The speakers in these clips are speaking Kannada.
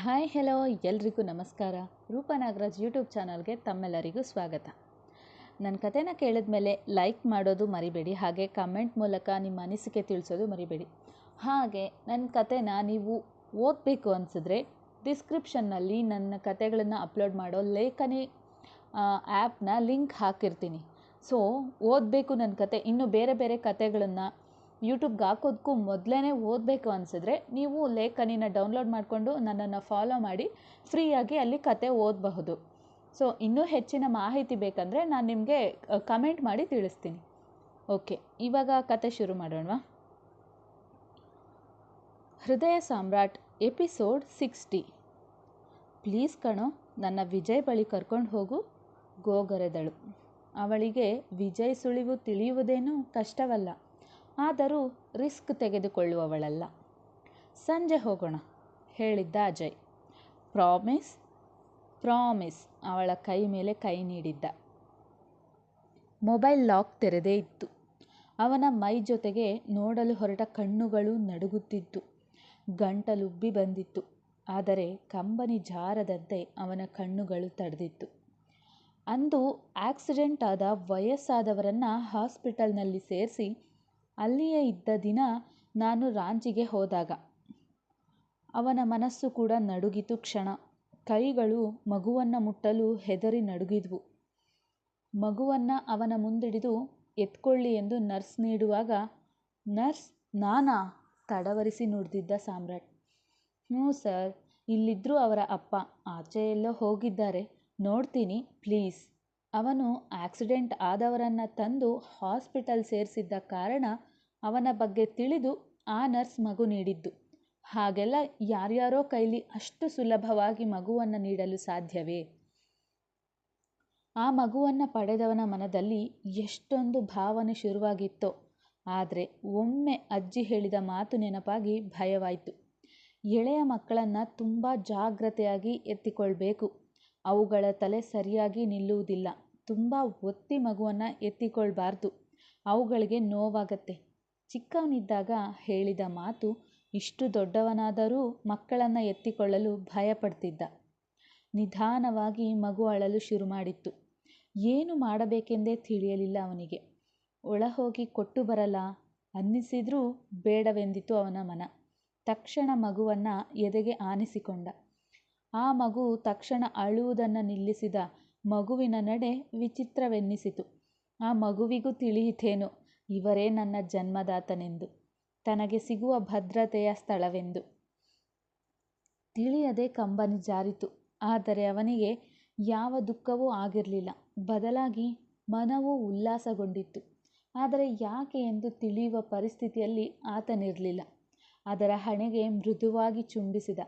ಹಾಯ್ ಹೆಲೋ ಎಲ್ರಿಗೂ ನಮಸ್ಕಾರ. ರೂಪನಾಗರಾಜ್ ಯೂಟ್ಯೂಬ್ ಚಾನಲ್ಗೆ ತಮ್ಮೆಲ್ಲರಿಗೂ ಸ್ವಾಗತ. ನನ್ನ ಕಥೆನ ಕೇಳಿದ್ಮೇಲೆ ಲೈಕ್ ಮಾಡೋದು ಮರಿಬೇಡಿ, ಹಾಗೆ ಕಮೆಂಟ್ ಮೂಲಕ ನಿಮ್ಮ ಅನಿಸಿಕೆ ತಿಳಿಸೋದು ಮರಿಬೇಡಿ. ಹಾಗೆ ನನ್ನ ಕಥೆನ ನೀವು ಓದಬೇಕು ಅನಿಸಿದ್ರೆ ಡಿಸ್ಕ್ರಿಪ್ಷನ್ನಲ್ಲಿ ನನ್ನ ಕಥೆಗಳನ್ನು ಅಪ್ಲೋಡ್ ಮಾಡೋ ಲೇಖನಿ ಆ್ಯಪ್ನ ಲಿಂಕ್ ಹಾಕಿರ್ತೀನಿ. ಸೊ ಓದಬೇಕು ನನ್ನ ಕತೆ. ಇನ್ನೂ ಬೇರೆ ಬೇರೆ ಕಥೆಗಳನ್ನು ಯೂಟ್ಯೂಬ್ಗೆ ಹಾಕೋದಕ್ಕೂ ಮೊದಲೇ ಓದಬೇಕು ಅನಿಸಿದ್ರೆ ನೀವು ಲೇಖನಿನ ಡೌನ್ಲೋಡ್ ಮಾಡಿಕೊಂಡು ನನ್ನನ್ನು ಫಾಲೋ ಮಾಡಿ ಫ್ರೀಯಾಗಿ ಅಲ್ಲಿ ಕತೆ ಓದಬಹುದು. ಸೊ ಇನ್ನೂ ಹೆಚ್ಚಿನ ಮಾಹಿತಿ ಬೇಕಂದರೆ ನಾನು ನಿಮಗೆ ಕಮೆಂಟ್ ಮಾಡಿ ತಿಳಿಸ್ತೀನಿ. ಓಕೆ ಇವಾಗ ಕತೆ ಶುರು ಮಾಡೋಣವಾ? ಹೃದಯ ಸಾಮ್ರಾಟ್ ಎಪಿಸೋಡ್ ಸಿಕ್ಸ್ಟಿ. ಪ್ಲೀಸ್ ಕಣೋ, ನನ್ನ ವಿಜಯ್ ಬಳಿ ಕರ್ಕೊಂಡು ಹೋಗು ಗೋಗರೆದಳು ಅವಳಿಗೆ ವಿಜಯ್ ಸುಳಿವು ತಿಳಿಯುವುದೇನೂ ಕಷ್ಟವಲ್ಲ. ಆದರೂ ರಿಸ್ಕ್ ತೆಗೆದುಕೊಳ್ಳುವವಳಲ್ಲ. ಸಂಜೆ ಹೋಗೋಣ, ಹೇಳಿದ್ದ ಅಜಯ್. ಪ್ರಾಮಿಸ್ ಪ್ರಾಮಿಸ್, ಅವಳ ಕೈ ಮೇಲೆ ಕೈ ನೀಡಿದ್ದ. ಮೊಬೈಲ್ ಲಾಕ್ ತೆರೆದೇ ಇತ್ತು. ಅವನ ಮೈ ಜೊತೆಗೆ ನೋಡಲು ಹೊರಟ ಕಣ್ಣುಗಳು ನಡುಗುತ್ತಿತ್ತು. ಗಂಟಲುಬ್ಬಿ ಬಂದಿತ್ತು. ಆದರೆ ಕಂಬನಿ ಜಾರದಂತೆ ಅವನ ಕಣ್ಣುಗಳು ತಡೆದಿತ್ತು. ಅಂದು ಆಕ್ಸಿಡೆಂಟ್ ಆದ ವಯಸ್ಸಾದವರನ್ನು ಹಾಸ್ಪಿಟಲ್ನಲ್ಲಿ ಸೇರಿಸಿ ಅಲ್ಲಿಯೇ ಇದ್ದ ದಿನ ನಾನು ರಾಂಚಿಗೆ ಹೋದಾಗ. ಅವನ ಮನಸ್ಸು ಕೂಡ ನಡುಗಿತು ಕ್ಷಣ. ಕೈಗಳು ಮಗುವನ್ನು ಮುಟ್ಟಲು ಹೆದರಿ ನಡುಗಿದ್ವು. ಮಗುವನ್ನು ಅವನ ಮುಂದಿಡಿದು ಎತ್ಕೊಳ್ಳಿ ಎಂದು ನರ್ಸ್ ನೀಡುವಾಗ, ನರ್ಸ್, ನಾನಾ? ತಡವರಿಸಿ ನುಡಿದಿದ್ದ ಸಾಮ್ರಾಟ್. ಹ್ಞೂ ಸರ್ ಇಲ್ಲಿದ್ದರೂ ಅವರ ಅಪ್ಪ. ಆಚೆ ಎಲ್ಲೋ ಹೋಗಿದ್ದಾರೆ. ನೋಡ್ತೀನಿ, ಪ್ಲೀಸ್. ಅವನು ಆಕ್ಸಿಡೆಂಟ್ ಆದವರನ್ನು ತಂದು ಹಾಸ್ಪಿಟಲ್ ಸೇರಿಸಿದ್ದ ಕಾರಣ ಅವನ ಬಗ್ಗೆ ತಿಳಿದು ಆ ನರ್ಸ್ ಮಗು ನೀಡಿದ್ದು. ಹಾಗೆಲ್ಲ ಯಾರ್ಯಾರೋ ಕೈಲಿ ಅಷ್ಟು ಸುಲಭವಾಗಿ ಮಗುವನ್ನು ನೀಡಲು ಸಾಧ್ಯವೇ? ಆ ಮಗುವನ್ನು ಪಡೆದವನ ಮನದಲ್ಲಿ ಎಷ್ಟೊಂದು ಭಾವನೆ ಶುರುವಾಗಿತ್ತೋ. ಆದರೆ ಒಮ್ಮೆ ಅಜ್ಜಿ ಹೇಳಿದ ಮಾತು ನೆನಪಾಗಿ ಭಯವಾಯಿತು. ಎಳೆಯ ಮಕ್ಕಳನ್ನು ತುಂಬ ಜಾಗ್ರತೆಯಾಗಿ ಎತ್ತಿಕೊಳ್ಬೇಕು. ಅವುಗಳ ತಲೆ ಸರಿಯಾಗಿ ನಿಲ್ಲುವುದಿಲ್ಲ. ತುಂಬ ಒತ್ತಿ ಮಗುವನ್ನು ಎತ್ತಿಕೊಳ್ಬಾರ್ದು. ಅವುಗಳಿಗೆ ನೋವಾಗತ್ತೆ. ಚಿಕ್ಕವನಿದ್ದಾಗ ಹೇಳಿದ ಮಾತು ಇಷ್ಟು ದೊಡ್ಡವನಾದರೂ ಮಕ್ಕಳನ್ನು ಎತ್ತಿಕೊಳ್ಳಲು ಭಯಪಡ್ತಿದ್ದ. ನಿಧಾನವಾಗಿ ಮಗು ಅಳಲು ಶುರು ಮಾಡಿತ್ತು ಏನು ಮಾಡಬೇಕೆಂದೇ ತಿಳಿಯಲಿಲ್ಲ ಅವನಿಗೆ. ಒಳಹೋಗಿ ಕೊಟ್ಟು ಬರಲ್ಲ, ಅನ್ನಿಸಿದ್ರೂ ಬೇಡವೆಂದಿತು ಅವನ ಮನ. ತಕ್ಷಣ ಮಗುವನ್ನು ಎದೆಗೆ ಆನಿಸಿಕೊಂಡ. ಆ ಮಗು ತಕ್ಷಣ ಅಳುವುದನ್ನು ನಿಲ್ಲಿಸಿದ ಮಗುವಿನ ನಡೆ ವಿಚಿತ್ರವೆನ್ನಿಸಿತು. ಆ ಮಗುವಿಗೂ ತಿಳಿಯಿತೇನೋ? ಇವರೇ ನನ್ನ ಜನ್ಮದಾತನೆಂದು. ತನಗೆ ಸಿಗುವ ಭದ್ರತೆಯ ಸ್ಥಳವೆಂದು. ತಿಳಿಯದೆ ಕಂಬನಿ ಜಾರಿತು. ಆದರೆ ಅವನಿಗೆ ಯಾವ ದುಃಖವೂ ಆಗಿರಲಿಲ್ಲ. ಬದಲಾಗಿ ಮನವೂ ಉಲ್ಲಾಸಗೊಂಡಿತ್ತು. ಆದರೆ ಯಾಕೆ ಎಂದು ತಿಳಿಯುವ ಪರಿಸ್ಥಿತಿಯಲ್ಲಿ ಆತನಿರಲಿಲ್ಲ. ಅದರ ಹಣೆಗೆ ಮೃದುವಾಗಿ ಚುಂಬಿಸಿದ.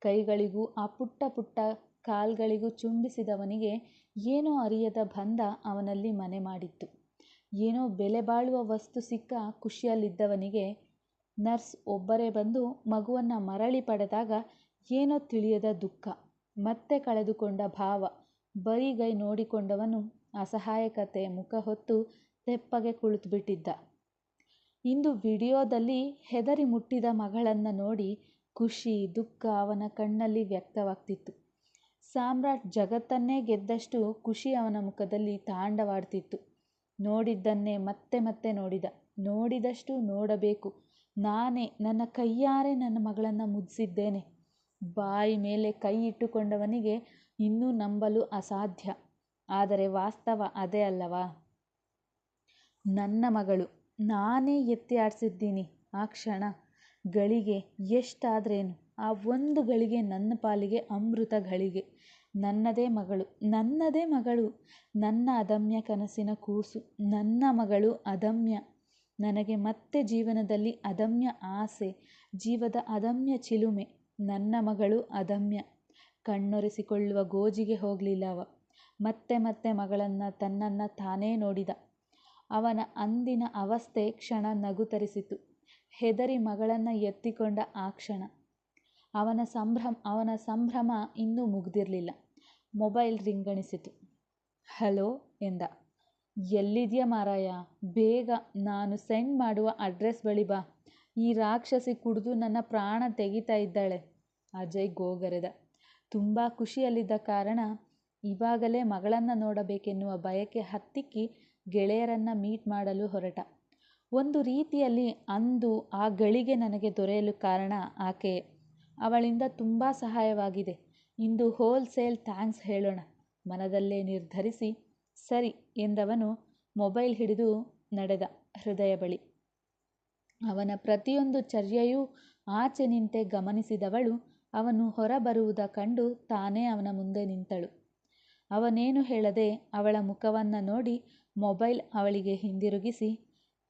ಕೈಗಳಿಗೂ ಆ ಪುಟ್ಟ ಪುಟ್ಟ ಕಾಲ್ಗಳಿಗೂ ಚುಂಬಿಸಿದವನಿಗೆ ಏನೋ ಅರಿಯದ ಬಂಧ ಅವನಲ್ಲಿ ಮನೆ ಮಾಡಿತ್ತು. ಏನೋ ಬೆಲೆ ಬಾಳುವ ವಸ್ತು ಸಿಕ್ಕ ಖುಷಿಯಲ್ಲಿದ್ದವನಿಗೆ ನರ್ಸ್ ಒಬ್ಬರೇ ಬಂದು ಮಗುವನ್ನು ಮರಳಿ ಪಡೆದಾಗ ಏನೋ ತಿಳಿಯದ ದುಃಖ, ಮತ್ತೆ ಕಳೆದುಕೊಂಡ ಭಾವ ಬರಿಗೈ ನೋಡಿಕೊಂಡವನು ಅಸಹಾಯಕತೆ ಮುಖ ಹೊತ್ತು ತೆಪ್ಪಗೆ ಕುಳಿತುಬಿಟ್ಟಿದ್ದ. ಇಂದು ವಿಡಿಯೋದಲ್ಲಿ ಹೆದರಿ ಮುಟ್ಟಿದ ಮಗಳನ್ನು ನೋಡಿ ಖುಷಿ, ದುಃಖ ಅವನ ಕಣ್ಣಲ್ಲಿ ವ್ಯಕ್ತವಾಗ್ತಿತ್ತು. ಸಾಮ್ರಾಟ್ ಜಗತ್ತನ್ನೇ ಗೆದ್ದಷ್ಟು ಖುಷಿ ಅವನ ಮುಖದಲ್ಲಿ ತಾಂಡವಾಡ್ತಿತ್ತು. ನೋಡಿದ್ದನ್ನೇ ಮತ್ತೆ ಮತ್ತೆ ನೋಡಿದ. ನೋಡಿದಷ್ಟು ನೋಡಬೇಕು. ನಾನೇ ನನ್ನ ಕೈಯಾರೆ ನನ್ನ ಮಗಳನ್ನು ಮುದಿಸಿದ್ದೇನೆ. ಬಾಯಿ ಮೇಲೆ ಕೈ ಇಟ್ಟುಕೊಂಡವನಿಗೆ ಇನ್ನೂ ನಂಬಲು ಅಸಾಧ್ಯ. ಆದರೆ ವಾಸ್ತವ ಅದೇ ಅಲ್ಲವಾ? ನನ್ನ ಮಗಳು, ನಾನೇ ಎತ್ತಿ ಆಡಿಸಿದ್ದೀನಿ ಆ ಕ್ಷಣ. ಗಳಿಗೆ ಎಷ್ಟಾದ್ರೇನು? ಆ ಒಂದು ಗಳಿಗೆ ನನ್ನ ಪಾಲಿಗೆ ಅಮೃತ ಗಳಿಗೆ ನನ್ನದೇ ಮಗಳು ನನ್ನದೇ ಮಗಳು, ನನ್ನ ಅದಮ್ಯ ಕನಸಿನ ಕೂಸು, ನನ್ನ ಮಗಳು ಅದಮ್ಯ. ನನಗೆ ಮತ್ತೆ ಜೀವನದಲ್ಲಿ ಅದಮ್ಯ ಆಸೆ, ಜೀವದ ಅದಮ್ಯ ಚಿಲುಮೆ, ನನ್ನ ಮಗಳು ಅದಮ್ಯ. ಕಣ್ಣೊರೆಸಿಕೊಳ್ಳುವ ಗೋಜಿಗೆ ಹೋಗಲಿಲ್ಲವ ಮತ್ತೆ ಮತ್ತೆ ಮಗಳನ್ನು ತನ್ನನ್ನು ತಾನೇ ನೋಡಿದ. ಅವನ ಅಂದಿನ ಅವಸ್ಥೆ ಕ್ಷಣ ನಗು ತರಿಸಿತು ಹೆದರಿ ಮಗಳನ್ನು ಎತ್ತಿಕೊಂಡ ಆ ಕ್ಷಣ. ಅವನ ಸಂಭ್ರಮ ಅವನ ಸಂಭ್ರಮ ಇನ್ನೂ ಮುಗ್ದಿರಲಿಲ್ಲ. ಮೊಬೈಲ್ ರಿಂಗಣಿಸಿತು. ಹಲೋ ಎಂದ. ಎಲ್ಲಿದೆಯಾ ಮಾರಾಯ? ಬೇಗ ನಾನು ಸೆಂಡ್ ಮಾಡುವ ಅಡ್ರೆಸ್ ಬಳಿ ಬಾ. ಈ ರಾಕ್ಷಸಿ ಕುಡಿದು ನನ್ನ ಪ್ರಾಣ ತೆಗಿತಾ ಇದ್ದಾಳೆ. ಅಜಯ್ ಗೋಗರೆದ. ತುಂಬ ಖುಷಿಯಲ್ಲಿದ್ದ ಕಾರಣ ಇವಾಗಲೇ ಮಗಳನ್ನು ನೋಡಬೇಕೆನ್ನುವ ಬಯಕೆ ಹತ್ತಿಕ್ಕಿ ಗೆಳೆಯರನ್ನ ಮೀಟ್ ಮಾಡಲು ಹೊರಟ. ಒಂದು ರೀತಿಯಲ್ಲಿ ಅಂದು ಆ ಗಳಿಗೆ ನನಗೆ ದೊರೆಯಲು ಕಾರಣ ಆಕೆಯೇ ಅವಳಿಂದ ತುಂಬ ಸಹಾಯವಾಗಿದೆ. ಇಂದು ಹೋಲ್ಸೇಲ್ ಥ್ಯಾಂಕ್ಸ್ ಹೇಳೋಣ. ಮನದಲ್ಲೇ ನಿರ್ಧರಿಸಿ, ಸರಿ, ಎಂದವನು ಮೊಬೈಲ್ ಹಿಡಿದು ನಡೆದ ಹೃದಯ ಬಳಿ. ಅವನ ಪ್ರತಿಯೊಂದು ಚರ್ಯೆಯೂ ಆಚೆ ನಿಂತೆ ಗಮನಿಸಿದವಳು ಅವನು ಹೊರಬರುವುದ ಕಂಡು ತಾನೇ ಅವನ ಮುಂದೆ ನಿಂತಳು. ಅವನೇನು ಹೇಳದೆ ಅವಳ ಮುಖವನ್ನು ನೋಡಿ ಮೊಬೈಲ್ ಅವಳಿಗೆ ಹಿಂದಿರುಗಿಸಿ,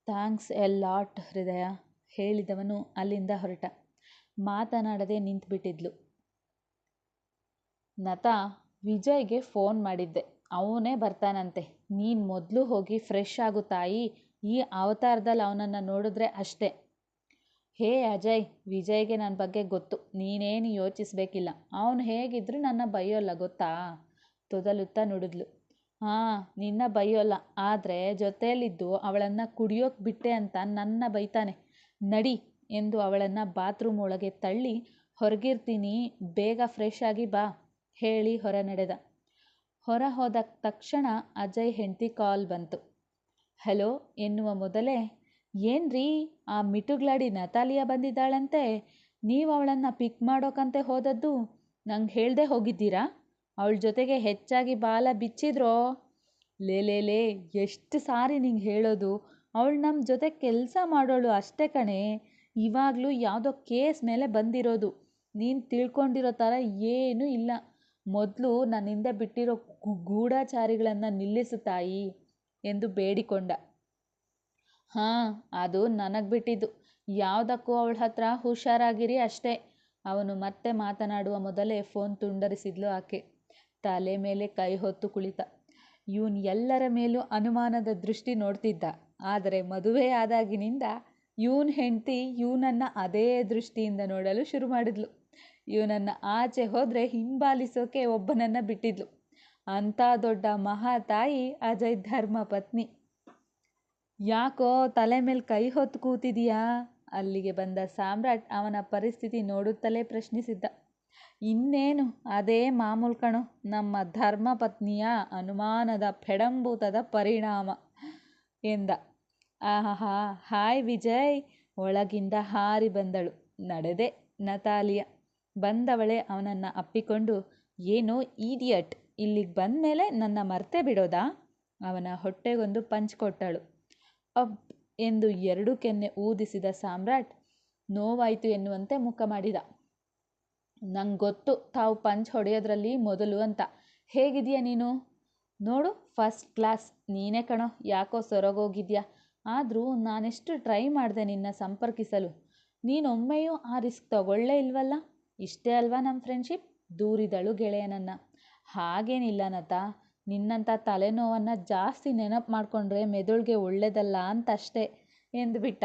ಥ್ಯಾಂಕ್ಸ್ ಎ ಲಾಟ್ ಹೃದಯ, ಹೇಳಿದವನು ಅಲ್ಲಿಂದ ಹೊರಟ. ಮಾತನಾಡದೆ ನಿಂತುಬಿಟ್ಟಿದ್ಲು. ನತ ವಿಜಯ್ಗೆ ಫೋನ್ ಮಾಡಿದ್ದೆ. ಅವನೇ ಬರ್ತಾನಂತೆ. ನೀನು ಮೊದಲು ಹೋಗಿ ಫ್ರೆಶ್ ಆಗು ತಾಯಿ. ಈ ಅವತಾರದಲ್ಲಿ ಅವನನ್ನು ನೋಡಿದ್ರೆ ಅಷ್ಟೇ. ಹೇ ಅಜಯ್, ವಿಜಯ್ಗೆ ನನ್ನ ಬಗ್ಗೆ ಗೊತ್ತು. ನೀನೇನು ಯೋಚಿಸಬೇಕಿಲ್ಲ. ಅವನು ಹೇಗಿದ್ರೂ ನನ್ನ ಬೈಯೋಲ್ಲ, ಗೊತ್ತಾ? ತೊದಲುತ್ತಾ ನುಡಿದ್ಲು. ಹಾಂ, ನಿನ್ನ ಬೈಯೋಲ್ಲ. ಆದರೆ ಜೊತೆಯಲ್ಲಿದ್ದು ಅವಳನ್ನು ಕುಡಿಯೋಕೆ ಬಿಟ್ಟೆ ಅಂತ ನನ್ನ ಬೈತಾನೆ. ನಡಿ ಎಂದು ಅವಳನ್ನು ಬಾತ್ರೂಮ್ ಒಳಗೆ ತಳ್ಳಿ, ಹೊರಗಿರ್ತೀನಿ, ಬೇಗ ಫ್ರೆಶ್ ಆಗಿ ಬಾ, ಹೇಳಿ ಹೊರ ನಡೆದ ಹೊರ ಹೋದ ತಕ್ಷಣ ಅಜಯ್ ಹೆಂಡತಿ ಕಾಲ್ ಬಂತು. ಹಲೋ, ಎನ್ನುವ ಮೊದಲೇ, ಏನ್ರಿ, ಆ ಮಿಟುಗ್ಲಾಡಿ ನತಾಲಿಯಾ ಬಂದಿದ್ದಾಳಂತೆ, ನೀವು ಅವಳನ್ನು ಪಿಕ್ ಮಾಡೋಕಂತೆ ಹೋದದ್ದು, ನಂಗೆ ಹೇಳದೆ ಹೋಗಿದ್ದೀರಾ? ಅವಳ ಜೊತೆಗೆ ಹೆಚ್ಚಾಗಿ ಬಾಲ ಬಿಚ್ಚಿದ್ರೋ? ಲೇ ಲೇ ಲೇ, ಎಷ್ಟು ಸಾರಿ ನಿಂಗೆ ಹೇಳೋದು, ಅವಳು ನಮ್ಮ ಜೊತೆ ಕೆಲಸ ಮಾಡೋಳು ಅಷ್ಟೇ ಕಣೆ ಇವಾಗಲೂ ಯಾವುದೋ ಕೇಸ್ ಮೇಲೆ ಬಂದಿರೋದು. ನೀನು ತಿಳ್ಕೊಂಡಿರೋ ಥರ ಏನೂ ಇಲ್ಲ. ಮೊದಲು ನನ್ನ ಹಿಂದೆ ಬಿಟ್ಟಿರೋ ಗೂಢಾಚಾರಿಗಳನ್ನು ನಿಲ್ಲಿಸು ತಾಯಿ ಎಂದು ಬೇಡಿಕೊಂಡ. ಹಾಂ, ಅದು ನನಗೆ ಬಿಟ್ಟಿದ್ದು. ಯಾವುದಕ್ಕೂ ಅವಳ ಹತ್ರ ಹುಷಾರಾಗಿರಿ ಅಷ್ಟೇ. ಅವನು ಮತ್ತೆ ಮಾತನಾಡುವ ಮೊದಲೇ ಫೋನ್ ತುಂಡರಿಸಿದ್ಲು ಆಕೆ. ತಲೆ ಮೇಲೆ ಕೈ ಹೊತ್ತು ಕುಳಿತ. ಇವನು ಎಲ್ಲರ ಮೇಲೂ ಅನುಮಾನದ ದೃಷ್ಟಿ ನೋಡ್ತಿದ್ದ. ಆದರೆ ಮದುವೆ ಆದಾಗಿನಿಂದ ಇವನ ಹೆಂಡತಿ ಇವನನ್ನು ಅದೇ ದೃಷ್ಟಿಯಿಂದ ನೋಡಲು ಶುರು ಮಾಡಿದ್ಲು. ಇವನನ್ನು ಆಚೆ ಹೋದರೆ ಹಿಂಬಾಲಿಸೋಕೆ ಒಬ್ಬನನ್ನು ಬಿಟ್ಟಿದ್ಲು. ಅಂಥ ದೊಡ್ಡ ಮಹಾತಾಯಿ ಅಜಯ್ ಧರ್ಮ ಪತ್ನಿ. ಯಾಕೋ ತಲೆ ಮೇಲೆ ಕೈ ಹೊತ್ತು ಕೂತಿದೀಯಾ? ಅಲ್ಲಿಗೆ ಬಂದ ಸಾಮ್ರಾಟ್ ಅವನ ಪರಿಸ್ಥಿತಿ ನೋಡುತ್ತಲೇ ಪ್ರಶ್ನಿಸಿದ್ದ. ಇನ್ನೇನು? ಅದೇ ಮಾಮೂಲು ಕಣು, ನಮ್ಮ ಧರ್ಮ ಪತ್ನಿಯ ಅನುಮಾನದ ಫೆಡಂಭೂತದ ಪರಿಣಾಮ ಎಂದ. ಆಹಾ ಹಾಯ್ ವಿಜಯ್. ಒಳಗಿಂದ ಹಾರಿ ಬಂದಳು. ನಡೆದೆ, ನತಾಲಿಯ. ಬಂದವಳೆ ಅವನನ್ನು ಅಪ್ಪಿಕೊಂಡು, ಏನೋ ಈಡಿಯಟ್, ಇಲ್ಲಿಗೆ ಬಂದ ಮೇಲೆ ನನ್ನ ಮರ್ತೆ ಬಿಡೋದಾ? ಅವನ ಹೊಟ್ಟೆಗೊಂದು ಪಂಚ್ ಕೊಟ್ಟಳು. ಅಬ್, ಎಂದು ಎರಡು ಕೆನ್ನೆ ಊದಿಸಿದ ಸಾಮ್ರಾಟ್ ನೋವಾಯಿತು ಎನ್ನುವಂತೆ ಮುಖ ಮಾಡಿದ. ನಂಗೆ ಗೊತ್ತು ತಾವು ಪಂಚ್ ಹೊಡೆಯೋದ್ರಲ್ಲಿ ಮೊದಲು ಅಂತ. ಹೇಗಿದೆಯಾ ನೀನು? ನೋಡು, ಫಸ್ಟ್ ಕ್ಲಾಸ್. ನೀನೇ ಕಣೋ, ಯಾಕೋ ಸೊರಗೋಗಿದ್ಯಾ? ಆದರೂ ನಾನೆಷ್ಟು ಟ್ರೈ ಮಾಡಿದೆ ನಿನ್ನ ಸಂಪರ್ಕಿಸಲು. ನೀನೊಮ್ಮೆಯೂ ಆ ರಿಸ್ಕ್ ತಗೊಳ್ಳೇ ಇಲ್ವಲ್ಲ? ಇಷ್ಟೇ ಅಲ್ವಾ ನಮ್ಮ ಫ್ರೆಂಡ್ಶಿಪ್ ದೂರಿದಳು ಗೆಳೆಯನನ್ನು ಹಾಗೇನಿಲ್ಲ ನತ, ನಿನ್ನಂಥ ತಲೆನೋವನ್ನು ಜಾಸ್ತಿ ನೆನಪು ಮಾಡಿಕೊಂಡ್ರೆ ಮೆದುಳಿಗೆ ಒಳ್ಳೆಯದಲ್ಲ ಅಂತ ಅಷ್ಟೇ ಎಂದುಬಿಟ್ಟ.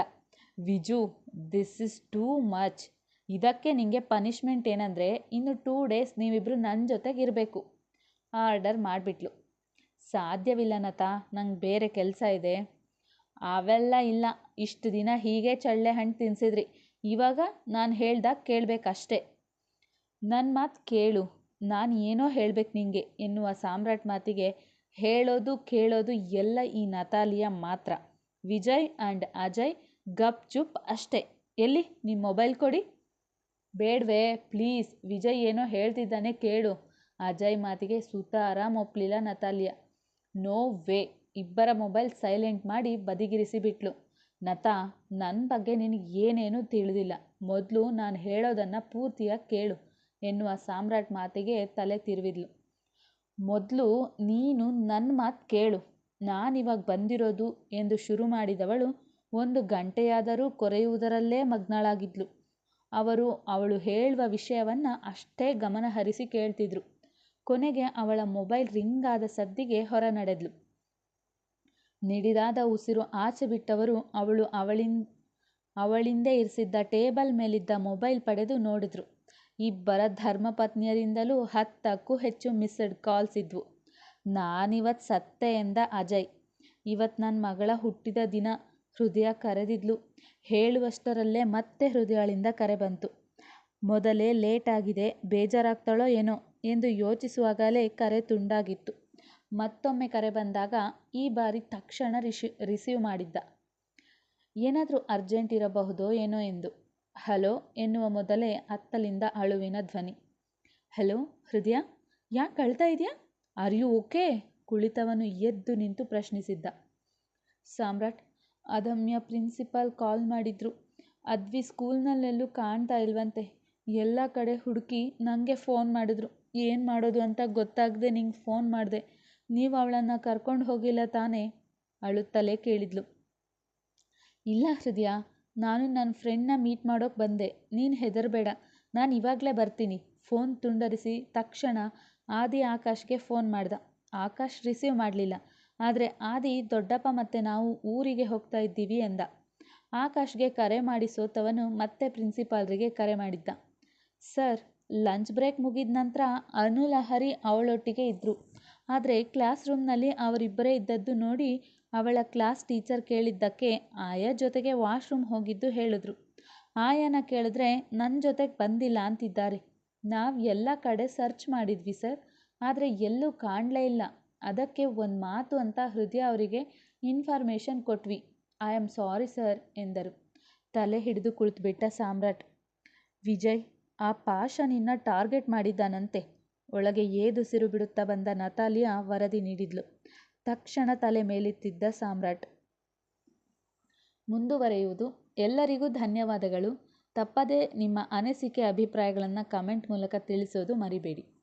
Viju this is too much ಇದಕ್ಕೆ ನಿಮಗೆ ಪನಿಷ್ಮೆಂಟ್ ಏನಂದರೆ ಇನ್ನು ಟೂ ಡೇಸ್ ನೀವಿಬ್ಬರು ನನ್ನ ಜೊತೆಗೆ ಇರಬೇಕು. ಆರ್ಡರ್ ಮಾಡಿಬಿಟ್ಲು. ಸಾಧ್ಯವಿಲ್ಲ ನತ, ನಂಗೆ ಬೇರೆ ಕೆಲಸ ಇದೆ. ಅವೆಲ್ಲ ಇಲ್ಲ. ಇಷ್ಟು ದಿನ ಹೀಗೆ ಚಳ್ಳೆ ಹಣ್ಣು ತಿನ್ಸಿದ್ರಿ. ಇವಾಗ ನಾನು ಹೇಳ್ದಾಗ ಕೇಳಬೇಕಷ್ಟೇ. ನನ್ನ ಮಾತು ಕೇಳು. ನಾನು ಏನೋ ಹೇಳ್ಬೇಕು ನಿಂಗೆ ಎನ್ನುವ ಸಾಮ್ರಾಟ್ ಮಾತಿಗೆ ಹೇಳೋದು ಕೇಳೋದು ಎಲ್ಲ ಈ ನತಾಲಿಯ ಮಾತ್ರ. ವಿಜಯ್ ಆ್ಯಂಡ್ ಅಜಯ್ ಗಪ್ ಚುಪ್ ಅಷ್ಟೇ. ಎಲ್ಲಿ? ನಿಮ್ಮ ಮೊಬೈಲ್ ಕೊಡಿ. ಬೇಡವೇ, ಪ್ಲೀಸ್. ವಿಜಯ್ ಏನೋ ಹೇಳ್ತಿದ್ದಾನೆ ಕೇಳು. ಅಜಯ್ ಮಾತಿಗೆ ಸುತಾರಾಮ್ ಒಪ್ಪಲಿಲ್ಲ ನತಾಲಿಯ. No way. ಇಬ್ಬರ ಮೊಬೈಲ್ ಸೈಲೆಂಟ್ ಮಾಡಿ ಬದಿಗಿರಿಸಿ ಬಿಟ್ಲು ನತಾ ನನ್ನ ಬಗ್ಗೆ ನಿನಗೆ ಏನೇನೂ ತಿಳಿದಿಲ್ಲ. ಮೊದಲು ನಾನು ಹೇಳೋದನ್ನು ಪೂರ್ತಿಯಾಗಿ ಕೇಳು, ಎನ್ನುವ ಸಾಮ್ರಾಟ್ ಮಾತಿಗೆ ತಲೆ ತಿರುವಿದ್ಲು. ಮೊದಲು ನೀನು ನನ್ನ ಮಾತು ಕೇಳು. ನಾನಿವಾಗ ಬಂದಿರೋದು, ಎಂದು ಶುರು ಮಾಡಿದವಳು ಒಂದು ಗಂಟೆಯಾದರೂ ಕೊರೆಯುವುದರಲ್ಲೇ ಮಗ್ನಳಾಗಿದ್ಲು. ಅವರು ಅವಳು ಹೇಳುವ ವಿಷಯವನ್ನು ಅಷ್ಟೇ ಗಮನಹರಿಸಿ ಕೇಳ್ತಿದ್ರು. ಕೊನೆಗೆ ಅವಳ ಮೊಬೈಲ್ ರಿಂಗ್ ಆದ ಸದ್ದಿಗೆ ಹೊರ ನಡೆದ್ಲು ನಿಡಿದಾದ ಉಸಿರು ಆಚೆ ಬಿಟ್ಟವರು ಅವಳು ಅವಳಿಂದ, ಅವಳಿಂದೆ ಇರಿಸಿದ್ದ ಟೇಬಲ್ ಮೇಲಿದ್ದ ಮೊಬೈಲ್ ಪಡೆದು ನೋಡಿದ್ರು. ಇಬ್ಬರ ಧರ್ಮಪತ್ನಿಯರಿಂದಲೂ ಹತ್ತಕ್ಕೂ ಹೆಚ್ಚು ಮಿಸ್ಡ್ ಕಾಲ್ಸ್ ಇದ್ವು. "ನಾನಿವತ್ ಸತ್ತೆ ಎಂದ ಅಜಯ್. ಇವತ್ತು ನನ್ನ ಮಗಳ ಹುಟ್ಟಿದ ದಿನ ಹೃದಯ ಕರೆದಿದ್ಲು. ಹೇಳುವಷ್ಟರಲ್ಲೇ ಮತ್ತೆ ಹೃದಯಳಿಂದ ಕರೆ ಬಂತು. ಮೊದಲೇ ಲೇಟ್ ಆಗಿದೆ, ಬೇಜಾರಾಗ್ತಾಳೋ ಏನೋ ಎಂದು ಯೋಚಿಸುವಾಗಲೇ ಕರೆ ತುಂಡಾಗಿತ್ತು. ಮತ್ತೊಮ್ಮೆ ಕರೆ ಬಂದಾಗ ಈ ಬಾರಿ ತಕ್ಷಣ ರಿಶಿ ರಿಸೀವ್ ಮಾಡಿದ್ದ. ಏನಾದರೂ ಅರ್ಜೆಂಟ್ ಇರಬಹುದೋ ಏನೋ ಎಂದು. ಹಲೋ ಎನ್ನುವ ಮೊದಲೇ ಅತ್ತಲಿಂದ ಅಳುವಿನ ಧ್ವನಿ. ಹಲೋ ಹೃದಯ, ಯಾಕೆ ಅಳ್ತಾ ಇದೆಯಾ? ಆರ್ ಯು ಓಕೆ ಕುಳಿತವನು ಎದ್ದು ನಿಂತು ಪ್ರಶ್ನಿಸಿದ್ದ. ಸಾಮ್ರಾಟ್, ಅದಮ್ಯ ಪ್ರಿನ್ಸಿಪಾಲ್ ಕಾಲ್ ಮಾಡಿದ್ರು. ಅದ್ವಿ ಸ್ಕೂಲ್ನಲ್ಲೆಲ್ಲೂ ಕಾಣ್ತಾ ಇಲ್ವಂತೆ. ಎಲ್ಲ ಕಡೆ ಹುಡುಕಿ ನನಗೆ ಫೋನ್ ಮಾಡಿದ್ರು. ಏನು ಮಾಡೋದು ಅಂತ ಗೊತ್ತಾಗದೆ ನಿಂಗೆ ಫೋನ್ ಮಾಡಿದೆ. ನೀವು ಅವಳನ್ನು ಕರ್ಕೊಂಡು ಹೋಗಿಲ್ಲ ತಾನೇ? ಅಳುತ್ತಲೇ ಕೇಳಿದ್ಲು. ಇಲ್ಲ ಹೃದಯ, ನಾನು ನನ್ನ ಫ್ರೆಂಡ್ನ ಮೀಟ್ ಮಾಡೋಕೆ ಬಂದೆ. ನೀನು ಹೆದರಬೇಡ. ನಾನು ಇವಾಗಲೇ ಬರ್ತೀನಿ. ಫೋನ್ ತುಂಡರಿಸಿ ತಕ್ಷಣ ಆದಿ ಆಕಾಶ್ಗೆ ಫೋನ್ ಮಾಡ್ದ. ಆಕಾಶ್ ರಿಸೀವ್ ಮಾಡಲಿಲ್ಲ. ಆದರೆ ಆದಿ, ದೊಡ್ಡಪ್ಪ ಮತ್ತು ನಾವು ಊರಿಗೆ ಹೋಗ್ತಾ ಇದ್ದೀವಿ ಎಂದ ಆಕಾಶ್ಗೆ ಕರೆ ಮಾಡಿ ಸೋತವನು ಮತ್ತೆ ಪ್ರಿನ್ಸಿಪಾಲ್ರಿಗೆ ಕರೆ ಮಾಡಿದ್ದ. ಸರ್ ಲಂಚ್ ಬ್ರೇಕ್ ಮುಗಿದ ನಂತರ ಅನು ಲಹರಿ ಅವಳೊಟ್ಟಿಗೆ ಇದ್ದರು ಆದರೆ ಕ್ಲಾಸ್ ರೂಮ್ನಲ್ಲಿ ಅವರಿಬ್ಬರೇ ಇದ್ದದ್ದು ನೋಡಿ ಅವಳ ಕ್ಲಾಸ್ ಟೀಚರ್ ಕೇಳಿದ್ದಕ್ಕೆ ಆಯಾ ಜೊತೆಗೆ ವಾಶ್ರೂಮ್ ಹೋಗಿದ್ದು ಹೇಳಿದ್ರು. ಆಯನ ಕೇಳಿದ್ರೆ ನನ್ನ ಜೊತೆಗೆ ಬಂದಿಲ್ಲ ಅಂತಿದ್ದಾರೆ. ನಾವು ಎಲ್ಲ ಕಡೆ ಸರ್ಚ್ ಮಾಡಿದ್ವಿ ಸರ್, ಆದರೆ ಎಲ್ಲೂ ಕಾಣಲೇ ಇಲ್ಲ. ಅದಕ್ಕೆ ಒಂದು ಮಾತು ಅಂತ ಹೃದಯ ಅವರಿಗೆ ಇನ್ಫಾರ್ಮೇಷನ್ ಕೊಟ್ವಿ. ಐ ಆಮ್ ಸಾರಿ ಸರ್ ಎಂದರು. ತಲೆ ಹಿಡಿದು ಕುಳಿತುಬಿಟ್ಟ ಸಾಮ್ರಾಟ್. ವಿಜಯ್ ಆ ಪಾಶ ನಿನ್ನ ಟಾರ್ಗೆಟ್ ಮಾಡಿದ್ದಾನಂತೆ. ಒಳಗೆ ಏದುಸಿರು ಬಿಡುತ್ತಾ ಬಂದ ನತಾಲಿಯಾ ವರದಿ ನೀಡಿದ್ಲು. ತಕ್ಷಣ ತಲೆ ಮೇಲೆತ್ತಿದ್ದ ಸಾಮ್ರಾಟ್. ಮುಂದುವರೆಯುವುದು. ಎಲ್ಲರಿಗೂ ಧನ್ಯವಾದಗಳು. ತಪ್ಪದೇ ನಿಮ್ಮ ಅನಿಸಿಕೆ, ಅಭಿಪ್ರಾಯಗಳನ್ನು ಕಮೆಂಟ್ ಮೂಲಕ ತಿಳಿಸೋದು ಮರಿಬೇಡಿ.